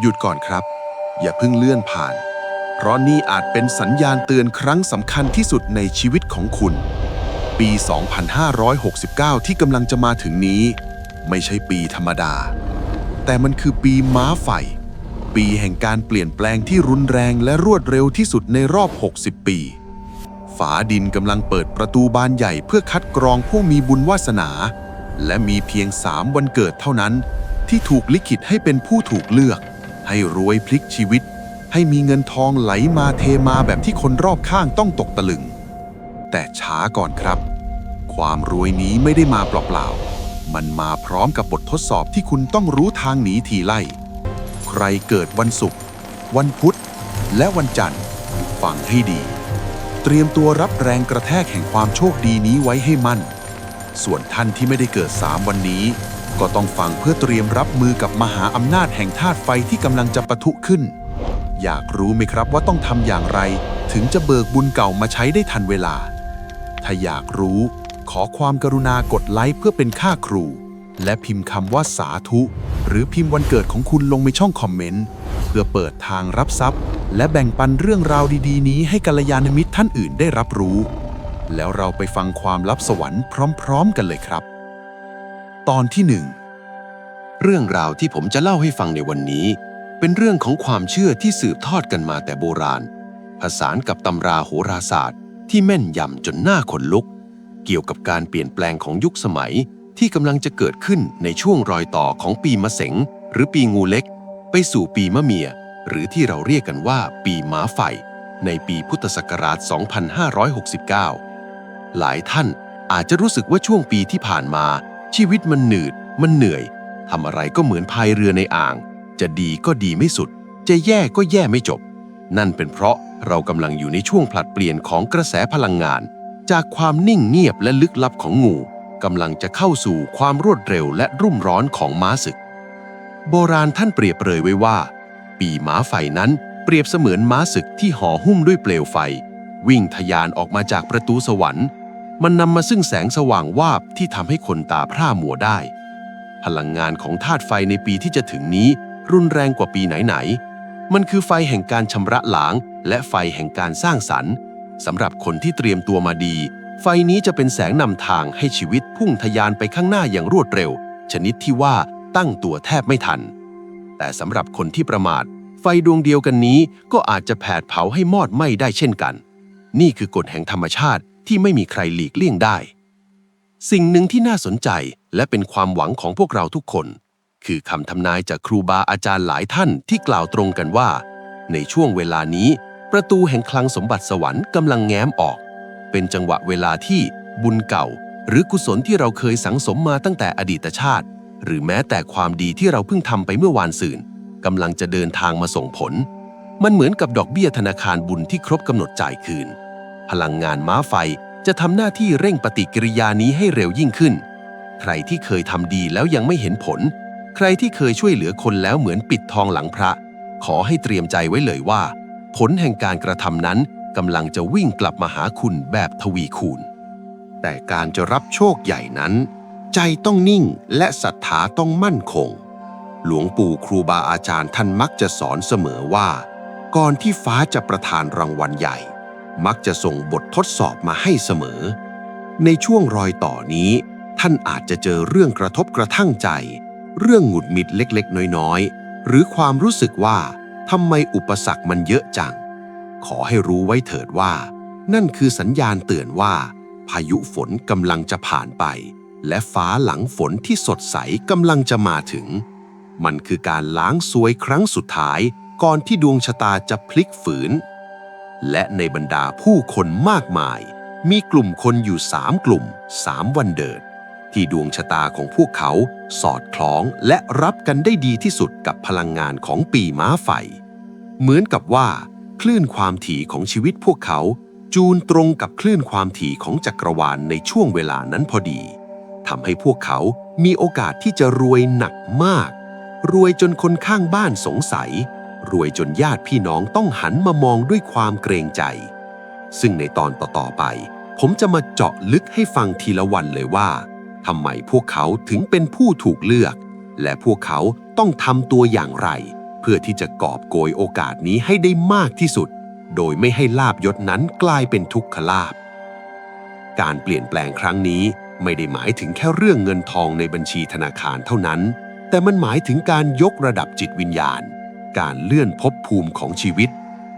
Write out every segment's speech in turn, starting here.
หยุดก่อนครับ อย่าเพิ่งเลื่อนผ่าน เพราะนี่อาจเป็นสัญญาณเตือนครั้งสำคัญที่สุดในชีวิตของคุณ ปี 2569 ที่กำลังจะมาถึงนี้ ไม่ใช่ปีธรรมดา แต่มันคือปีม้าไฟ ปีแห่งการเปลี่ยนแปลงที่รุนแรงและรวดเร็วที่สุดในรอบ 60 ปี ฝาดินกำลังเปิดประตูบานใหญ่เพื่อคัดกรองผู้มีบุญวาสนา และมีเพียงสามวันเกิดเท่านั้นที่ถูกลิขิตให้เป็นผู้ถูกเลือก ให้รวยพลิกชีวิต ให้มีเงินทองไหลมาเทมาแบบที่คนรอบข้างต้องตกตะลึง แต่ช้าก่อนครับ ความรวยนี้ไม่ได้มาเปล่าๆ มันมาพร้อมกับบททดสอบที่คุณต้องรู้ทางหนีทีไล่ ใครเกิดวันศุกร์วันพุธ และวันจันทร์ฟังให้ดี เตรียมตัวรับแรงกระแทกแห่งความโชคดีนี้ไว้ให้มั่น ส่วนท่านที่ไม่ได้เกิดสามวันนี้ ก็ต้องฟังเพื่อเตรียมรับมือกับมหาอำนาจแห่งธาตุไฟที่กำลังจะปะทุขึ้น อยากรู้ไหมครับว่าต้องทำอย่างไร ถึงจะเบิกบุญเก่ามาใช้ได้ทันเวลา ถ้าอยากรู้ขอความกรุณากดไลค์เพื่อเป็นค่าครู และพิมพ์คำว่าสาธุ หรือพิมพ์วันเกิดของคุณลงในช่องคอมเมนต์ เพื่อเปิดทางรับทรัพย์ และแบ่งปันเรื่องราวดีๆ นี้ให้กัลยาณมิตรท่านอื่นได้รับรู้ แล้วเราไปฟังความลับสวรรค์พร้อม ๆ กันเลยครับ ตอนที่หนึ่งเรื่องราวที่ผมจะเล่าให้ฟังในวันนี้ เป็นเรื่องของความเชื่อที่สืบทอดกันมาแต่โบราณ ผสานกับตำราโหราศาสตร์ ที่แม่นยำจนหน้าขนลุก เกี่ยวกับการเปลี่ยนแปลงของยุคสมัยที่กำลังจะเกิดขึ้นในช่วงรอยต่อของปีมะเสงหรือปีงูเล็ก ไปสู่ปีมะเมีย หรือที่เราเรียกกันว่า ปีม้าไฟ ในปีพุทธศักราช 2569 หลายท่านอาจจะรู้สึกว่าช่วงปีที่ผ่านมา ชีวิตมันหนืด มันเหนื่อยทำอะไรก็เหมือนพายเรือในอ่าง จะดีก็ดีไม่สุด จะแย่ก็แย่ไม่จบ นั่นเป็นเพราะเรากำลังอยู่ในช่วงผลัดเปลี่ยนของกระแสพลังงาน จากความนิ่งเงียบและลึกลับของงูกำลังจะเข้าสู่ความรวดเร็วและรุ่มร้อนของม้าศึก โบราณท่านเปรียบเปรยไว้ว่า ปีม้าไฟนั้นเปรียบเสมือนม้าศึกที่ห่อหุ้มด้วยเปลวไฟ วิ่งทะยานออกมาจากประตูสวรรค์ มันนำมาซึ่งแสงสว่างวาบที่ทำให้คนตาพร่ามัวได้ พลังงานของธาตุไฟในปีที่จะถึงนี้ รุนแรงกว่าปีไหนๆ มันคือไฟแห่งการชำระล้าง และไฟแห่งการสร้างสรรค์สำหรับคนที่เตรียมตัวมาดี ไฟนี้จะเป็นแสงนำทางให้ชีวิตพุ่งทะยานไปข้างหน้าอย่างรวดเร็ว ชนิดที่ว่าตั้งตัวแทบไม่ทัน แต่สำหรับคนที่ประมาท ไฟดวงเดียวกันนี้ก็อาจจะแผดเผาให้มอดไหม้ได้เช่นกัน นี่คือกฎแห่งธรรมชาติ ที่ไม่มีใครหลีกเลี่ยงได้ สิ่งหนึ่งที่น่าสนใจและเป็นความหวังของพวกเราทุกคน คือคำทำนายจากครูบาอาจารย์หลายท่านที่กล่าวตรงกันว่า ในช่วงเวลานี้ ประตูแห่งคลังสมบัติสวรรค์กำลังแง้มออก เป็นจังหวะเวลาที่บุญเก่า หรือกุศลที่เราเคยสังสมมาตั้งแต่อดีตชาติ หรือแม้แต่ความดีที่เราเพิ่งทำไปเมื่อวานซืนกำลังจะเดินทางมาส่งผล มันเหมือนกับดอกเบี้ยธนาคารบุญที่ครบกำหนดจ่ายคืน พลังงานม้าไฟจะทำหน้าที่เร่งปฏิกิริยานี้ให้เร็วยิ่งขึ้น ใครที่เคยทำดีแล้วยังไม่เห็นผล ใครที่เคยช่วยเหลือคนแล้วเหมือนปิดทองหลังพระ ขอให้เตรียมใจไว้เลยว่า ผลแห่งการกระทำนั้นกำลังจะวิ่งกลับมาหาคุณแบบทวีคูณ แต่การจะรับโชคใหญ่นั้น ใจต้องนิ่งและศรัทธาต้องมั่นคง หลวงปู่ครูบาอาจารย์ท่านมักจะสอนเสมอว่า ก่อนที่ฟ้าจะประทานรางวัลใหญ่ มักจะส่งบททดสอบมาให้เสมอ ในช่วงรอยต่อนี้ ท่านอาจจะเจอเรื่องกระทบกระทั่งใจ เรื่องหงุดหงิดเล็กๆ น้อยๆ หรือความรู้สึกว่าทำไมอุปสรรคมันเยอะจัง ขอให้รู้ไว้เถิดว่า นั่นคือสัญญาณเตือนว่า พายุฝนกำลังจะผ่านไป และฟ้าหลังฝนที่สดใสกำลังจะมาถึง มันคือการล้างซวยครั้งสุดท้ายก่อนที่ดวงชะตาจะพลิกฝืน และในบรรดาผู้คนมากมาย มีกลุ่มคนอยู่สามกลุ่มสามวันเดิด ที่ดวงชะตาของพวกเขาสอดคล้องและรับกันได้ดีที่สุดกับพลังงานของปีม้าไฟ เหมือนกับว่า คลื่นความถี่ของชีวิตพวกเขา จูนตรงกับคลื่นความถี่ของจักรวาลในช่วงเวลานั้นพอดีทำให้พวกเขามีโอกาสที่จะรวยหนักมาก รวยจนคนข้างบ้านสงสัย รวยจนญาติพี่น้องต้องหันมามองด้วยความเกรงใจ ซึ่งในตอนต่อๆไป ผมจะมาเจาะลึกให้ฟังทีละวันเลยว่าทำไมพวกเขาถึงเป็นผู้ถูกเลือก และพวกเขาต้องทำตัวอย่างไร เพื่อที่จะกอบโกยโอกาสนี้ให้ได้มากที่สุด โดยไม่ให้ลาบยศนั้นกลายเป็นทุกขลาบ การเปลี่ยนแปลงครั้งนี้ไม่ได้หมายถึงแค่เรื่องเงินทองในบัญชีธนาคารเท่านั้น แต่มันหมายถึงการยกระดับจิตวิญญาณ การเลื่อนภพภูมิของชีวิต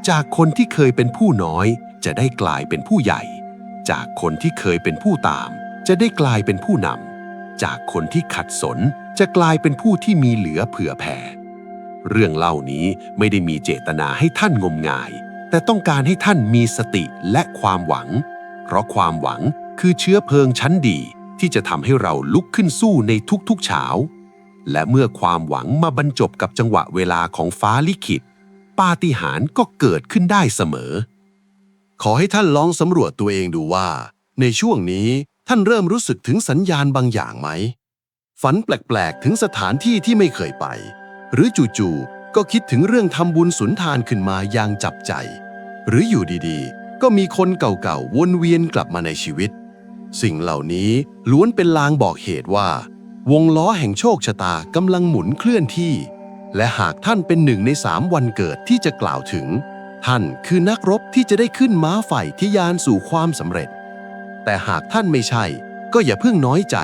จากคนที่เคยเป็นผู้น้อย จะได้กลายเป็นผู้ใหญ่ จากคนที่เคยเป็นผู้ตาม จะได้กลายเป็นผู้นำจากคนที่ขัดสนจะกลายเป็นผู้ที่มีเหลือเผื่อแผ่ เรื่องเล่านี้ไม่ได้มีเจตนาให้ท่านงมงาย แต่ต้องการให้ท่านมีสติและความหวัง เพราะความหวังคือเชื้อเพลิงชั้นดีที่จะทำให้เราลุกขึ้นสู้ในทุกๆเช้า และเมื่อความหวังมาบรรจบกับจังหวะเวลาของฟ้าลิขิต ปาฏิหาริย์ก็เกิดขึ้นได้เสมอ ขอให้ท่านลองสำรวจตัวเองดูว่า ในช่วงนี้ท่านเริ่มรู้สึกถึงสัญญาณบางอย่างไหม ฝันแปลกๆ ถึงสถานที่ที่ไม่เคยไป หรือจู่ๆก็คิดถึงเรื่องทำบุญสุนทานขึ้นมาอย่างจับใจ หรืออยู่ดีๆ ก็มีคนเก่าๆวนเวียนกลับมาในชีวิต สิ่งเหล่านี้ล้วนเป็นลางบอกเหตุว่า วงล้อแห่งโชคชะตากำลังหมุนเคลื่อนที่ และหากท่านเป็นหนึ่งในสามวันเกิดที่จะกล่าวถึง ท่านคือนักรบที่จะได้ขึ้นม้าไฟที่ยานสู่ความสำเร็จ แต่หากท่านไม่ใช่ ก็อย่าเพิ่งน้อยใจ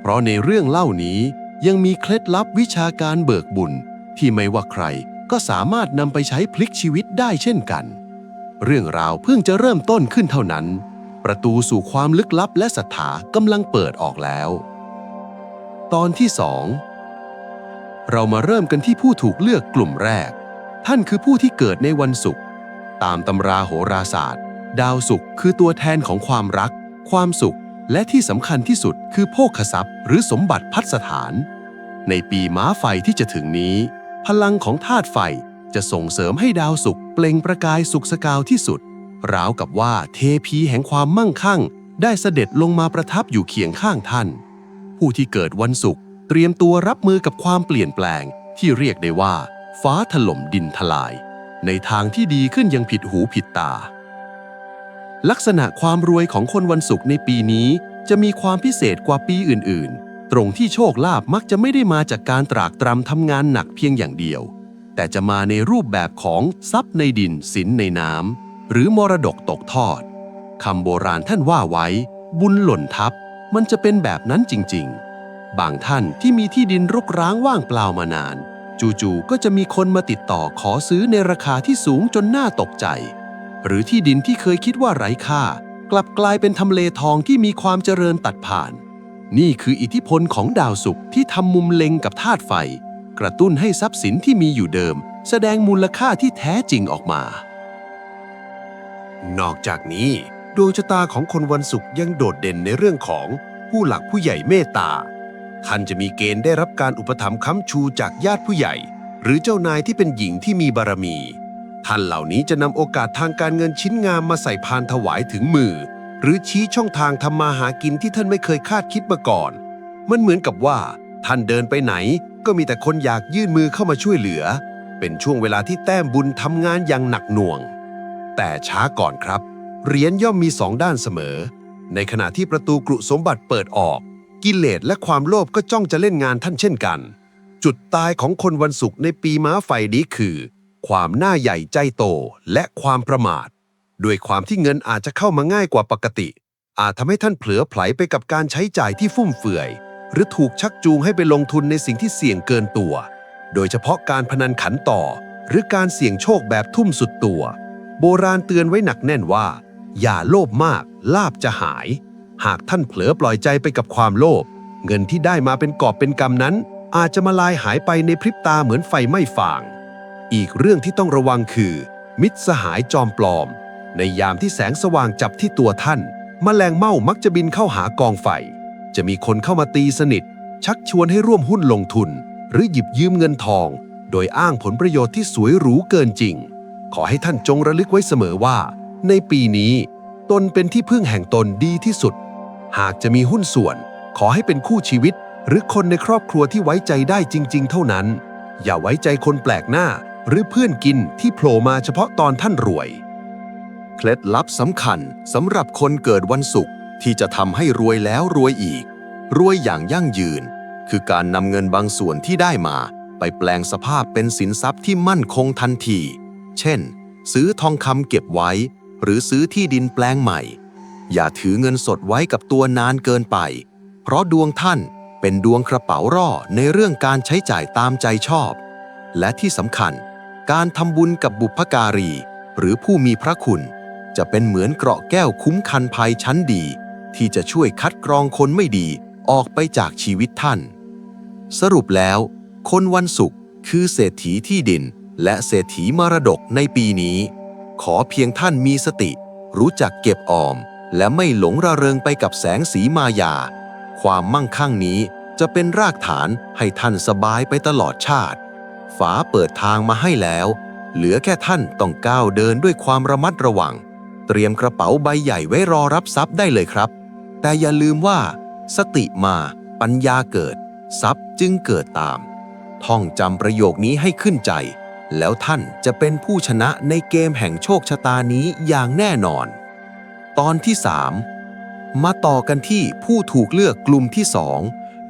เพราะในเรื่องเล่านี้ยังมีเคล็ดลับวิชาการเบิกบุญ ที่ไม่ว่าใครก็สามารถนำไปใช้พลิกชีวิตได้เช่นกัน เรื่องราวเพิ่งจะเริ่มต้นขึ้นเท่านั้น ประตูสู่ความลึกลับและศรัทธากำลังเปิดออกแล้ว ตอนที่สองเรามาเริ่มกันที่ผู้ถูกเลือกกลุ่มแรก ท่านคือผู้ที่เกิดในวันศุกร์ตามตำราโหราศาสตร์ ดาวศุกร์คือตัวแทนของความรัก ความสุข และที่สำคัญที่สุดคือโภคทรัพย์ หรือสมบัติพัสถาน ในปีม้าไฟที่จะถึงนี้ พลังของธาตุไฟจะส่งเสริมให้ดาวศุกร์เปล่งประกายสุขสกาวที่สุด ราวกับว่าเทพีแห่งความมั่งคั่ง ได้เสด็จลงมาประทับอยู่เคียงข้างท่าน ผู้ที่เกิดวันศุกร์เตรียมตัวรับมือกับความเปลี่ยนแปลง ที่เรียกได้ว่า ฟ้าถล่มดินทลาย ในทางที่ดีขึ้นยังผิดหูผิดตา ลักษณะความรวยของคนวันศุกร์ในปีนี้ จะมีความพิเศษกว่าปีอื่น ๆ ตรงที่โชคลาภมักจะไม่ได้มาจากการตรากตรำทำงานหนักเพียงอย่างเดียว แต่จะมาในรูปแบบของทรัพย์ในดินสินในน้ำหรือมรดกตกทอดคำโบราณท่านว่าไว้ บุญหล่นทับ มันจะเป็นแบบนั้นจริงๆ บางท่านที่มีที่ดินรกร้างว่างเปล่ามานาน จู่ๆก็จะมีคนมาติดต่อขอซื้อในราคาที่สูงจนน่าตกใจ หรือที่ดินที่เคยคิดว่าไร้ค่า กลับกลายเป็นทำเลทองที่มีความเจริญตัดผ่าน นี่คืออิทธิพลของดาวศุกร์ที่ทำมุมเล็งกับธาตุไฟ กระตุ้นให้ทรัพย์สินที่มีอยู่เดิม แสดงมูลค่าที่แท้จริงออกมา นอกจากนี้ ดวงชะตาของคนวันศุกร์ยังโดดเด่นในเรื่องของผู้หลักผู้ใหญ่เมตตา ท่านจะมีเกณฑ์ได้รับการอุปถัมภ์ค้ำชูจากญาติผู้ใหญ่ หรือเจ้านายที่เป็นหญิงที่มีบารมี ท่านเหล่านี้จะนำโอกาสทางการเงินชิ้นงามมาใส่พานถวายถึงมือ หรือชี้ช่องทางทำมาหากินที่ท่านไม่เคยคาดคิดมาก่อน มันเหมือนกับว่า ท่านเดินไปไหน ก็มีแต่คนอยากยื่นมือเข้ามาช่วยเหลือ เป็นช่วงเวลาที่แต้มบุญทำงานอย่างหนักหน่วง แต่ช้าก่อนครับ เหรียญย่อมมีสองด้านเสมอ ในขณะที่ประตูกรุสมบัติเปิดออก กิเลสและความโลภก็จ้องจะเล่นงานท่านเช่นกัน จุดตายของคนวันศุกร์ในปีม้าไฟนี้คือ ความหน้าใหญ่ใจโตและความประมาท ด้วยความที่เงินอาจจะเข้ามาง่ายกว่าปกติ อาจทำให้ท่านเผลอไผลไปกับการใช้จ่ายที่ฟุ่มเฟือย หรือถูกชักจูงให้ไปลงทุนในสิ่งที่เสี่ยงเกินตัว โดยเฉพาะการพนันขันต่อ หรือการเสี่ยงโชคแบบทุ่มสุดตัวโบราณเตือนไว้หนักแน่นว่า อย่าโลภมาก ลาบจะหาย หากท่านเผลอปล่อยใจไปกับความโลภเงินที่ได้มาเป็นกอบเป็นกำนั้น อาจจะมาลายหายไปในพริบตาเหมือนไฟไม้ฟาง อีกเรื่องที่ต้องระวังคือ มิตรสหายจอมปลอม ในยามที่แสงสว่างจับที่ตัวท่านแมลงเม่ามักจะบินเข้าหากองไฟ จะมีคนเข้ามาตีสนิท ชักชวนให้ร่วมหุ้นลงทุน หรือหยิบยืมเงินทอง โดยอ้างผลประโยชน์ที่สวยหรูเกินจริง ขอให้ท่านจงระลึกไว้เสมอว่า ในปีนี้ ตนเป็นที่พึ่งแห่งตนดีที่สุด หากจะมีหุ้นส่วน ขอให้เป็นคู่ชีวิต หรือคนในครอบครัวที่ไว้ใจได้จริง ๆ เท่านั้น อย่าไว้ใจคนแปลกหน้า หรือเพื่อนกินที่โผล่มาเฉพาะตอนท่านรวย เคล็ดลับสำคัญสำหรับคนเกิดวันศุกร์ที่จะทำให้รวยแล้วรวยอีก รวยอย่างยั่งยืน คือการนำเงินบางส่วนที่ได้มา ไปแปลงสภาพเป็นสินทรัพย์ที่มั่นคงทันที เช่น ซื้อทองคำเก็บไว้ หรือซื้อที่ดินแปลงใหม่ อย่าถือเงินสดไว้กับตัวนานเกินไป เพราะดวงท่านเป็นดวงกระเป๋าร่อในเรื่องการใช้จ่ายตามใจชอบ และที่สำคัญ การทำบุญกับบุพการี หรือผู้มีพระคุณ จะเป็นเหมือนเกราะแก้วคุ้มคันภัยชั้นดี ที่จะช่วยคัดกรองคนไม่ดีออกไปจากชีวิตท่าน สรุปแล้ว คนวันศุกร์คือเศรษฐีที่ดิน และเศรษฐีมรดกในปีนี้ ขอเพียงท่านมีสติ รู้จักเก็บออม และไม่หลงระเริงไปกับแสงสีมายา ความมั่งคั่งนี้จะเป็นรากฐานให้ท่านสบายไปตลอดชาติ ฝาเปิดทางมาให้แล้ว เหลือแค่ท่านต้องก้าวเดินด้วยความระมัดระวัง เตรียมกระเป๋าใบใหญ่ไว้รอรับทรัพย์ได้เลยครับ แต่อย่าลืมว่า สติมาปัญญาเกิด ทรัพย์จึงเกิดตาม ท่องจำประโยคนี้ให้ขึ้นใจ แล้วท่านจะเป็นผู้ชนะในเกมแห่งโชคชะตานี้อย่างแน่นอน ตอนที่ 3 มาต่อกันที่ผู้ถูกเลือกกลุ่มที่สอง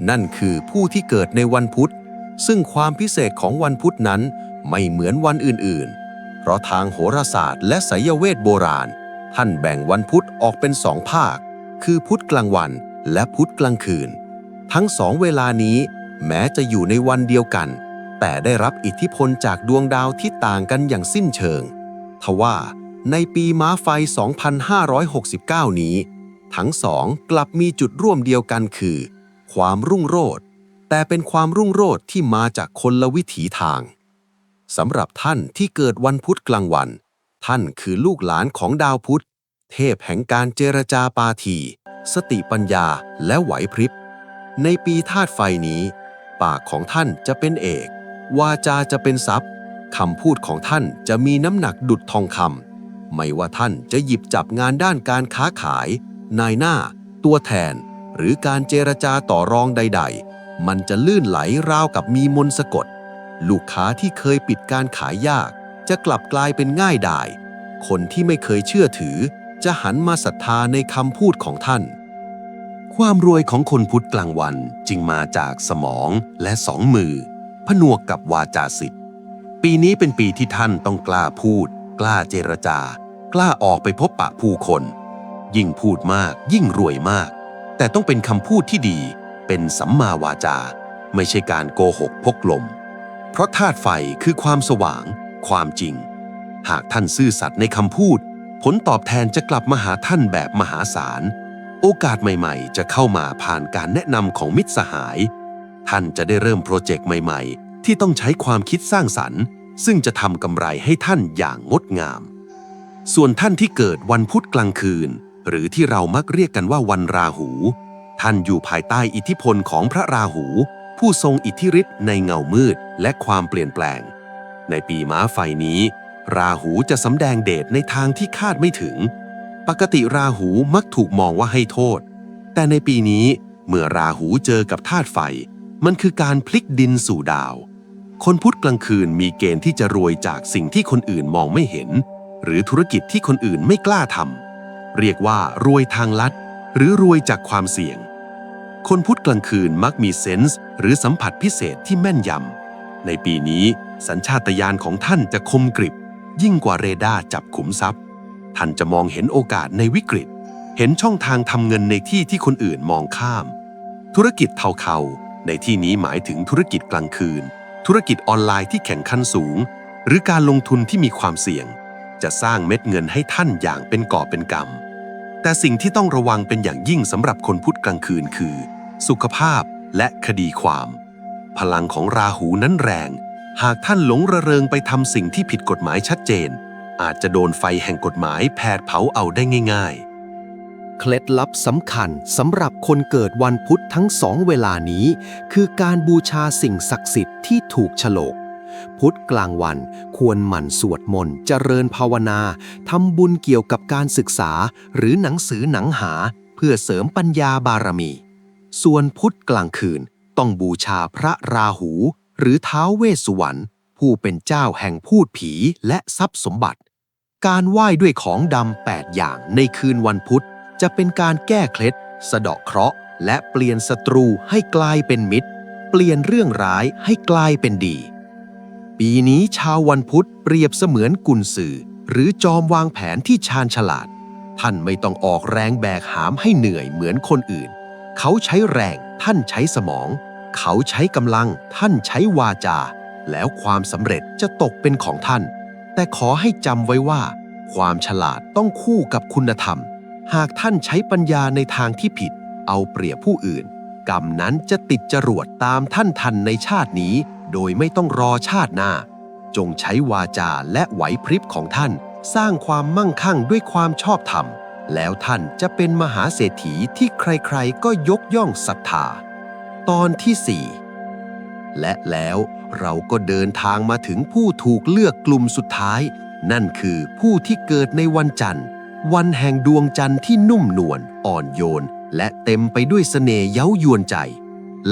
นั่นคือผู้ที่เกิดในวันพุธ ซึ่งความพิเศษของวันพุธนั้นไม่เหมือนวันอื่นๆ เพราะทางโหราศาสตร์และไสยเวทโบราณ ท่านแบ่งวันพุธออกเป็นสองภาค คือพุธกลางวันและพุธกลางคืน ทั้งสองเวลานี้แม้จะอยู่ในวันเดียวกัน แต่ได้รับอิทธิพลจากดวงดาวที่ต่างกันอย่างสิ้นเชิง ทว่าในปีม้าไฟ 2569 นี้ ทั้งสองกลับมีจุดร่วมเดียวกันคือ ความรุ่งโรจน์แต่เป็นความรุ่งโรจน์ที่มาจากคนละวิถีทางสำหรับท่านที่เกิดวันพุธกลางวัน ท่านคือลูกหลานของดาวพุธ เทพแห่งการเจรจาปาทีสติปัญญาและไหวพริบ ในปีธาตุไฟนี้ ปากของท่านจะเป็นเอก วาจาจะเป็นทรัพย์คำพูดของท่านจะมีน้ำหนักดุดทองคำไม่ว่าท่านจะหยิบจับงานด้านการค้าขาย นายหน้า ตัวแทน หรือการเจรจาต่อรองใด ๆ มันจะลื่นไหลราวกับมีมนสะกด ลูกค้าที่เคยปิดการขายยาก จะกลับกลายเป็นง่ายดาย คนที่ไม่เคยเชื่อถือ จะหันมาศรัทธาในคำพูดของท่านความรวยของคนพุทธกลางวันจึงมาจากสมองและสองมือ ผนวกกับวาจาสิทธิ์ ปีนี้เป็นปีที่ท่านต้องกล้าพูด กล้าเจรจา กล้าออกไปพบปะผู้คน ยิ่งพูดมาก ยิ่งรวยมาก แต่ต้องเป็นคำพูดที่ดี เป็นสัมมาวาจา ไม่ใช่การโกหกพกลม เพราะธาตุไฟคือความสว่าง ความจริง หากท่านซื่อสัตย์ในคำพูด ผลตอบแทนจะกลับมาหาท่านแบบมหาศาล โอกาสใหม่ ๆ จะเข้ามาผ่านการแนะนำของมิตรสหาย ท่านจะได้เริ่มโปรเจกต์ใหม่ ๆ ที่ต้องใช้ความคิดสร้างสรรค์ ซึ่งจะทำกำไรให้ท่านอย่างงดงาม ส่วนท่านที่เกิดวันพุธกลางคืน หรือที่เรามักเรียกกันว่าวันราหู ท่านอยู่ภายใต้อิทธิพลของพระราหู ผู้ทรงอิทธิฤทธิ์ในเงามืดและความเปลี่ยนแปลง ในปีม้าไฟนี้ ราหูจะสำแดงเดชในทางที่คาดไม่ถึง ปกติราหูมักถูกมองว่าให้โทษ แต่ในปีนี้เมื่อราหูเจอกับธาตุไฟ มันคือการพลิกดินสู่ดาว คนพุธกลางคืนมีเกณฑ์ที่จะรวยจากสิ่งที่คนอื่นมองไม่เห็น หรือธุรกิจที่คนอื่นไม่กล้าทำเรียกว่ารวยทางลัด หรือรวยจากความเสี่ยง คนพุธกลางคืนมักมีเซนส์หรือสัมผัสพิเศษที่แม่นยำในปีนี้สัญชาตญาณของท่านจะคมกริบ ยิ่งกว่าเรดาร์จับขุมทรัพย์ ท่านจะมองเห็นโอกาสในวิกฤต เห็นช่องทางทำเงินในที่ที่คนอื่นมองข้าม ธุรกิจเทาเขา ในที่นี้หมายถึงธุรกิจกลางคืน ธุรกิจออนไลน์ที่แข่งขันสูง หรือการลงทุนที่มีความเสี่ยง จะสร้างเม็ดเงินให้ท่านอย่างเป็นก่อเป็นกำแต่สิ่งที่ต้องระวังเป็นอย่างยิ่งสำหรับคนพุธกลางคืนคือ สุขภาพและคดีความ พลังของราหูนั้นแรง หากท่านหลงระเริงไปทำสิ่งที่ผิดกฎหมายชัดเจน อาจจะโดนไฟแห่งกฎหมายแผดเผาเอาได้ง่าย ๆ เคล็ดลับสำคัญสำหรับคนเกิดวันพุธทั้งสองเวลานี้ คือการบูชาสิ่งศักดิ์สิทธิ์ที่ถูกฉลก พุธกลางวันควรหมั่นสวดมนต์เจริญภาวนาทำบุญเกี่ยวกับการศึกษา หรือหนังสือหนังหา เพื่อเสริมปัญญาบารมี ส่วนพุธกลางคืนต้องบูชาพระราหู หรือท้าวเวสสุวรรณผู้เป็นเจ้าแห่งพูดผีและทรัพย์สมบัติ การไหว้ด้วยของดำแปดอย่างในคืนวันพุธ จะเป็นการแก้เคล็ดสะเดาะเคราะห์ และเปลี่ยนศัตรูให้กลายเป็นมิตร เปลี่ยนเรื่องร้ายให้กลายเป็นดี ปีนี้ชาววันพุธเปรียบเสมือนกุนสือ หรือจอมวางแผนที่ชาญฉลาด ท่านไม่ต้องออกแรงแบกหามให้เหนื่อยเหมือนคนอื่น เขาใช้แรงท่านใช้สมอง เขาใช้กำลังท่านใช้วาจา แล้วความสำเร็จจะตกเป็นของท่าน แต่ขอให้จำไว้ว่า ความฉลาดต้องคู่กับคุณธรรม หากท่านใช้ปัญญาในทางที่ผิด เอาเปรียบผู้อื่น กรรมนั้นจะติดจรวดตามท่านทันในชาตินี้ โดยไม่ต้องรอชาติหน้า จงใช้วาจาและไหวพริบของท่าน สร้างความมั่งคั่งด้วยความชอบธรรม แล้วท่านจะเป็นมหาเศรษฐีที่ใครๆก็ยกย่องศรัทธา ตอนที่4และแล้วเราก็เดินทางมาถึงผู้ถูกเลือกกลุ่มสุดท้าย นั่นคือผู้ที่เกิดในวันจันทร์ วันแห่งดวงจันทร์ที่นุ่มนวลอ่อนโยน และเต็มไปด้วยเสน่ห์เย้ายวนใจ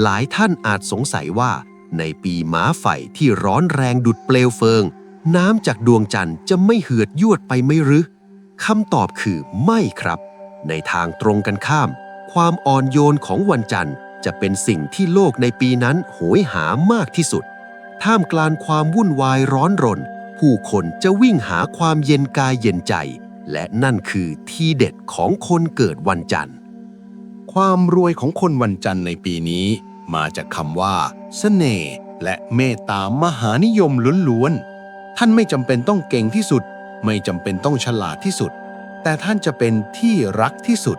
หลายท่านอาจสงสัยว่า ในปีหมาไฟที่ร้อนแรงดุดเปลวเฟิง น้ำจากดวงจันทร์จะไม่เหือดยวดไปไม่หรือคำตอบคือไม่ครับ ในทางตรงกันข้าม ความอ่อนโยนของวันจันทร์จะเป็นสิ่งที่โลกในปีนั้นโหยหามากที่สุด ท่ามกลางความวุ่นวายร้อนรน ผู้คนจะวิ่งหาความเย็นกายเย็นใจ และนั่นคือที่เด็ดของคนเกิดวันจันทร์ ความรวยของคนวันจันทร์ในปีนี้ มาจากคำว่าเสน่ห์และเมตตามหานิยมล้วนๆ ท่านไม่จำเป็นต้องเก่งที่สุด ไม่จำเป็นต้องฉลาดที่สุด แต่ท่านจะเป็นที่รักที่สุด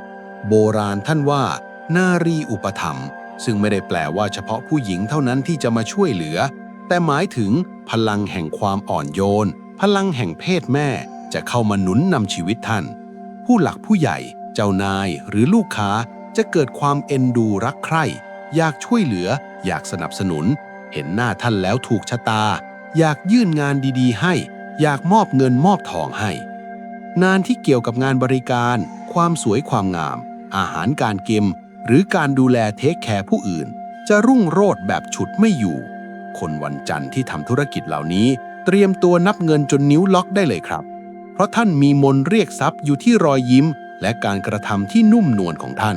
โบราณท่านว่า นารีอุปถัมซึ่งไม่ได้แปลว่าเฉพาะผู้หญิงเท่านั้นที่จะมาช่วยเหลือ แต่หมายถึงพลังแห่งความอ่อนโยน พลังแห่งเพศแม่ จะเข้ามาหนุนนำชีวิตท่าน ผู้หลักผู้ใหญ่ เจ้านายหรือลูกค้าจะเกิดความเอ็นดูรักใคร่อยากช่วยเหลือ อยากสนับสนุน เห็นหน้าท่านแล้วถูกชะตา อยากยื่นงานดีๆ ให้ อยากมอบเงินมอบทองให้ งานที่เกี่ยวกับงานบริการ ความสวยความงาม อาหารการกินหรือการดูแลเทคแคร์ผู้อื่น จะรุ่งโรจน์แบบฉุดไม่อยู่ คนวันจันทร์ที่ทำธุรกิจเหล่านี้ เตรียมตัวนับเงินจนนิ้วล็อกได้เลยครับ เพราะท่านมีมนเรียกทรัพย์อยู่ที่รอยยิ้ม และการกระทำที่นุ่มนวลของท่าน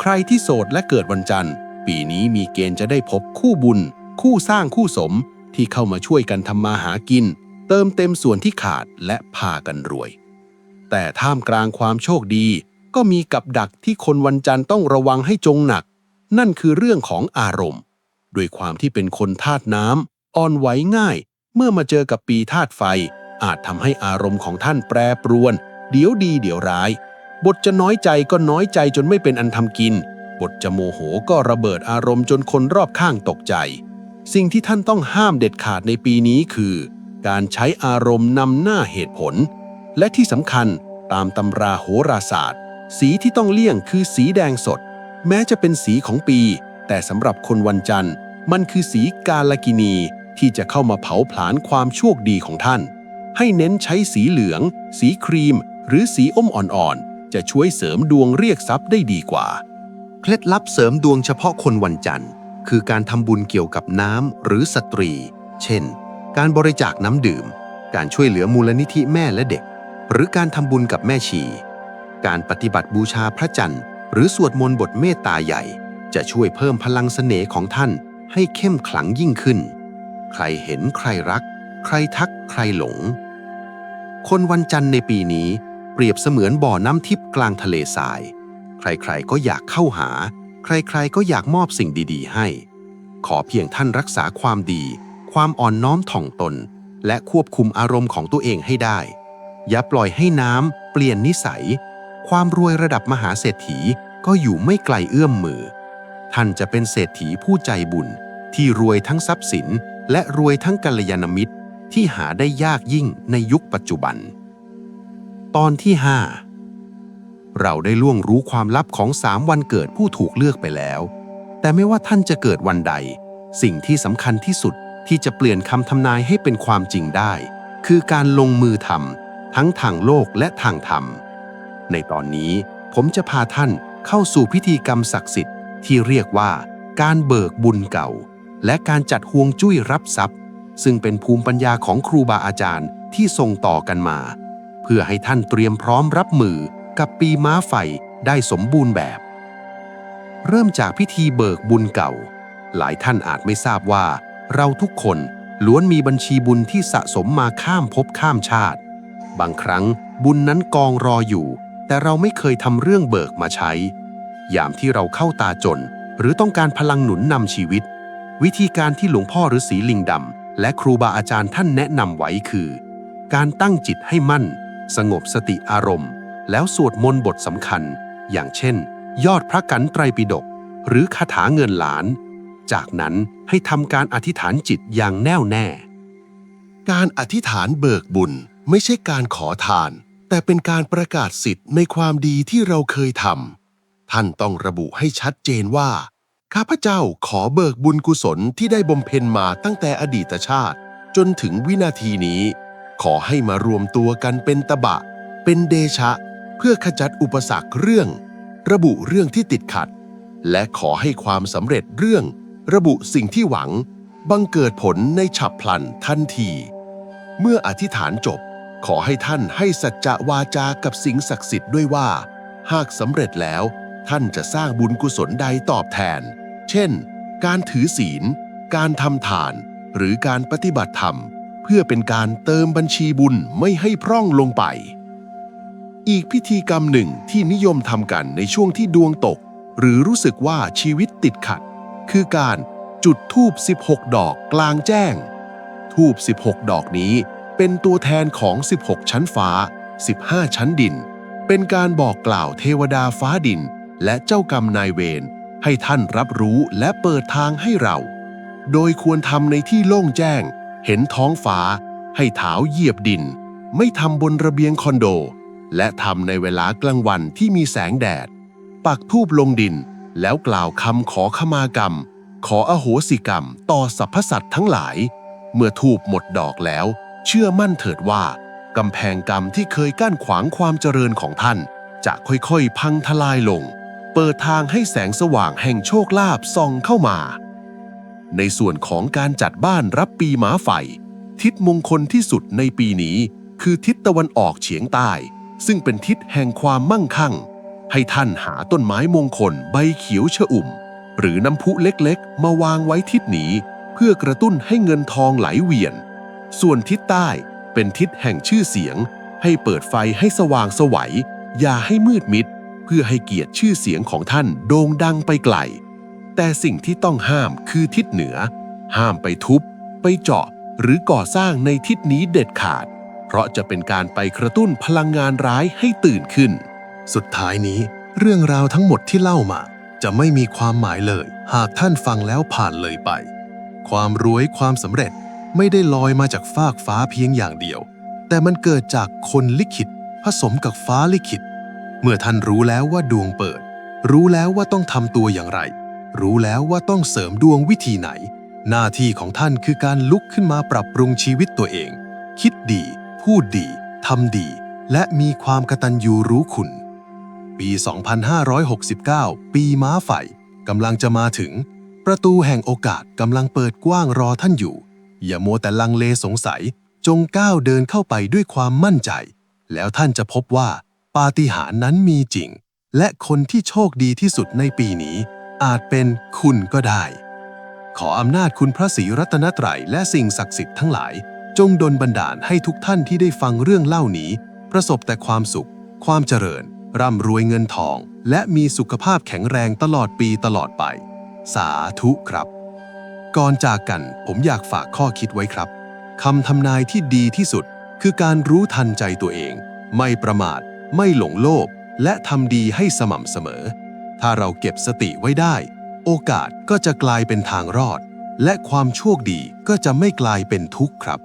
ใครที่โสดและเกิดวันจันทร์ ปีนี้มีเกณฑ์จะได้พบคู่บุญ คู่สร้างคู่สมที่เข้ามาช่วยกันทำมาหากิน เติมเต็มส่วนที่ขาดและพากันรวย แต่ท่ามกลางความโชคดี ก็มีกับดักที่คนวันจันทร์ต้องระวังให้จงหนัก นั่นคือเรื่องของอารมณ์ ด้วยความที่เป็นคนธาตุน้ำอ่อนไหวง่าย เมื่อมาเจอกับปีธาตุไฟ อาจทำให้อารมณ์ของท่านแปรปรวน เดี๋ยวดีเดี๋ยวร้าย บทจะน้อยใจก็น้อยใจจนไม่เป็นอันทำกิน บทจะโมโหก็ระเบิดอารมณ์จนคนรอบข้างตกใจ สิ่งที่ท่านต้องห้ามเด็ดขาดในปีนี้คือ การใช้อารมณ์นำหน้าเหตุผล และที่สำคัญตามตำราโหราศาสตร์ สีที่ต้องเลี่ยงคือสีแดงสด แม้จะเป็นสีของปี แต่สำหรับคนวันจันทร์ มันคือสีกาลกินีที่จะเข้ามาเผาผลาญความโชคดีของท่าน ให้เน้นใช้สีเหลือง สีครีม หรือสีอมอ่อนๆ จะช่วยเสริมดวงเรียกทรัพย์ได้ดีกว่า เคล็ดลับเสริมดวงเฉพาะคนวันจันทร์ คือการทำบุญเกี่ยวกับน้ำหรือสตรี เช่น การบริจาคน้ำดื่ม การช่วยเหลือมูลนิธิแม่และเด็ก หรือการทำบุญกับแม่ชี การปฏิบัติบูชาพระจันทร์ หรือสวดมนต์บทเมตตาใหญ่ จะช่วยเพิ่มพลังเสน่ห์ของท่านให้เข้มขลังยิ่งขึ้น ใครเห็นใครรัก ใครทักใครหลง คนวันจันทร์ในปีนี้เปรียบเสมือนบ่อน้ำทิพย์กลางทะเลทราย ใครๆก็อยากเข้าหา ใครๆก็อยากมอบสิ่งดีๆ ให้ ขอเพียงท่านรักษาความดี ความอ่อนน้อมถ่อมตน และควบคุมอารมณ์ของตัวเองให้ได้ อย่าปล่อยให้น้ำเปลี่ยนนิสัย ความรวยระดับมหาเศรษฐีก็อยู่ไม่ไกลเอื้อมมือ ท่านจะเป็นเศรษฐีผู้ใจบุญที่รวยทั้งทรัพย์สินและรวยทั้งกัลยาณมิตร ที่หาได้ยากยิ่งในยุคปัจจุบัน ตอนที่ 5 เราได้ล่วงรู้ความลับของสามวันเกิดผู้ถูกเลือกไปแล้ว แต่ไม่ว่าท่านจะเกิดวันใด สิ่งที่สำคัญที่สุดที่จะเปลี่ยนคำทำนายให้เป็นความจริงได้ คือการลงมือทำทั้งทางโลกและทางธรรม ในตอนนี้ผมจะพาท่านเข้าสู่พิธีกรรมศักดิ์สิทธิ์ที่เรียกว่า การเบิกบุญเก่า และการจัดห่วงจุ้ยรับทรัพย์ ซึ่งเป็นภูมิปัญญาของครูบาอาจารย์ที่ส่งต่อกันมา เพื่อให้ท่านเตรียมพร้อมรับมือกับปีม้าไฟได้สมบูรณ์แบบ เริ่มจากพิธีเบิกบุญเก่า หลายท่านอาจไม่ทราบว่า เราทุกคนล้วนมีบัญชีบุญที่สะสมมาข้ามภพข้ามชาติ บางครั้งบุญนั้นกองรออยู่ แต่เราไม่เคยทำเรื่องเบิกมาใช้ ยามที่เราเข้าตาจน หรือต้องการพลังหนุนนำชีวิต วิธีการที่หลวงพ่อฤาษีลิงดำ และครูบาอาจารย์ท่านแนะนำไว้คือ การตั้งจิตให้มั่น สงบสติอารมณ์ แล้วสวดมนต์บทสำคัญ อย่างเช่น ยอดพระกันไตรปิฎกหรือคาถาเงินหลาน จากนั้นให้ทำการอธิษฐานจิตอย่างแน่วแน่ การอธิษฐานเบิกบุญไม่ใช่การขอทาน แต่เป็นการประกาศสิทธิ์ในความดีที่เราเคยทำท่านต้องระบุให้ชัดเจนว่า ข้าพเจ้าขอเบิกบุญกุศลที่ได้บำเพ็ญมาตั้งแต่อดีตชาติ จนถึงวินาทีนี้ ขอให้มารวมตัวกันเป็นตบะ เป็นเดชะ เพื่อขจัดอุปสรรคเรื่อง ระบุเรื่องที่ติดขัด และขอให้ความสำเร็จเรื่อง ระบุสิ่งที่หวัง บังเกิดผลในฉับพลันทันที เมื่ออธิษฐานจบ ขอให้ท่านให้สัจจะวาจากับสิ่งศักดิ์สิทธิ์ด้วยว่า หากสำเร็จแล้วท่านจะสร้างบุญกุศลใดตอบแทน เช่น การถือศีล การทำทาน หรือการปฏิบัติธรรม เพื่อเป็นการเติมบัญชีบุญไม่ให้พร่องลงไป อีกพิธีกรรมหนึ่งที่นิยมทำกันในช่วงที่ดวงตก หรือรู้สึกว่าชีวิตติดขัด คือการจุดธูป 16 ดอกกลางแจ้งทูบ16 ดอกนี้เป็นตัวแทนของ 16 ชั้นฟ้า 15 ชั้นดิน เป็นการบอกกล่าวเทวดาฟ้าดิน และเจ้ากรรมนายเวร ให้ท่านรับรู้และเปิดทางให้เรา โดยควรทำในที่โล่งแจ้ง เห็นท้องฟ้า ให้เท้าเหยียบดิน ไม่ทำบนระเบียงคอนโด และทำในเวลากลางวันที่มีแสงแดด ปักทูบลงดิน แล้วกล่าวคำขอขมากรรม ขออโหสิกรรมต่อสรรพสัตว์ทั้งหลาย เมื่อทูบหมดดอกแล้ว เชื่อมั่นเถิดว่ากำแพงกรรมที่เคยกั้นขวางความเจริญของท่าน จะค่อยๆ พังทลายลง เปิดทางให้แสงสว่างแห่งโชคลาภส่องเข้ามา ในส่วนของการจัดบ้านรับปีหมาไฟ ทิศมงคลที่สุดในปีนี้ คือทิศตะวันออกเฉียงใต้ ซึ่งเป็นทิศแห่งความมั่งคั่ง ให้ท่านหาต้นไม้มงคลใบเขียวชอุ่ม หรือน้ำพุเล็กๆ มาวางไว้ทิศนี้เพื่อกระตุ้นให้เงินทองไหลเวียน ส่วนทิศใต้เป็นทิศแห่งชื่อเสียง ให้เปิดไฟให้สว่างสวัยอย่าให้มืดมิด เพื่อให้เกียรติชื่อเสียงของท่านโด่งดังไปไกล แต่สิ่งที่ต้องห้ามคือทิศเหนือ ห้ามไปทุบ ไปเจาะหรือก่อสร้างในทิศนี้เด็ดขาด เพราะจะเป็นการไปกระตุ้นพลังงานร้ายให้ตื่นขึ้น สุดท้ายนี้ เรื่องราวทั้งหมดที่เล่ามา จะไม่มีความหมายเลย หากท่านฟังแล้วผ่านเลยไป ความรวยความสำเร็จไม่ได้ลอยมาจากฟากฟ้าเพียงอย่างเดียว แต่มันเกิดจากคนลิขิต ผสมกับฟ้าลิขิต เมื่อท่านรู้แล้วว่าดวงเปิด รู้แล้วว่าต้องทำตัวอย่างไร รู้แล้วว่าต้องเสริมดวงวิธีไหน หน้าที่ของท่านคือการลุกขึ้นมาปรับปรุงชีวิตตัวเอง คิดดี พูดดีทำดี และมีความกตัญญูรู้คุณ ปี 2569 ปีม้าไฟกำลังจะมาถึง ประตูแห่งโอกาสกำลังเปิดกว้างรอท่านอยู่ อย่ามัวแต่ลังเลสงสัย จงก้าวเดินเข้าไปด้วยความมั่นใจ แล้วท่านจะพบว่า ปาฏิหาริย์นั้นมีจริง และคนที่โชคดีที่สุดในปีนี้ อาจเป็นคุณก็ได้ ขออำนาจคุณพระศรีรัตนตรัยและสิ่งศักดิ์สิทธิ์ทั้งหลาย จงดลบันดาลให้ทุกท่านที่ได้ฟังเรื่องเล่านี้ ประสบแต่ความสุข ความเจริญ ร่ำรวยเงินทอง และมีสุขภาพแข็งแรงตลอดปีตลอดไป สาธุครับ ก่อนจากกันผมอยากฝากข้อคิดไว้ครับคำทำนายที่ดีที่สุดคือการรู้ทันใจตัวเอง ไม่ประมาท ไม่หลงโลภและทำดีให้สม่ำเสมอ ถ้าเราเก็บสติไว้ได้ โอกาสก็จะกลายเป็นทางรอด และความโชคดีก็จะไม่กลายเป็นทุกข์ครับ